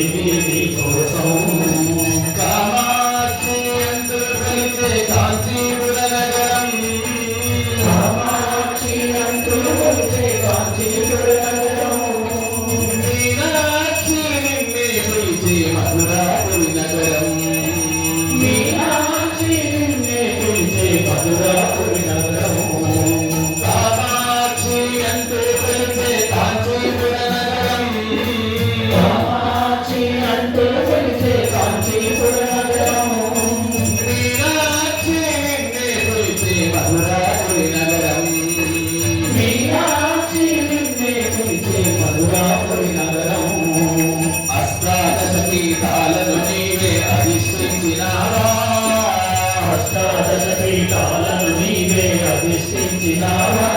Amen. అధిష్ఠించినారా? అష్టాదశ పీఠాలను నీవే అధిష్ఠించినారా?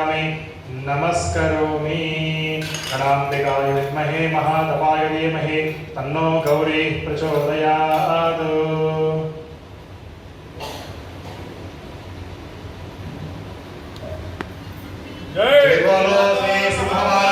समर्पयामि नमस्करोमि गणाम्बिकाय विद्महे महातपाय धीमहि तन्नो गौरीः प्रचोदयात् जय बोलो श्री सुभवा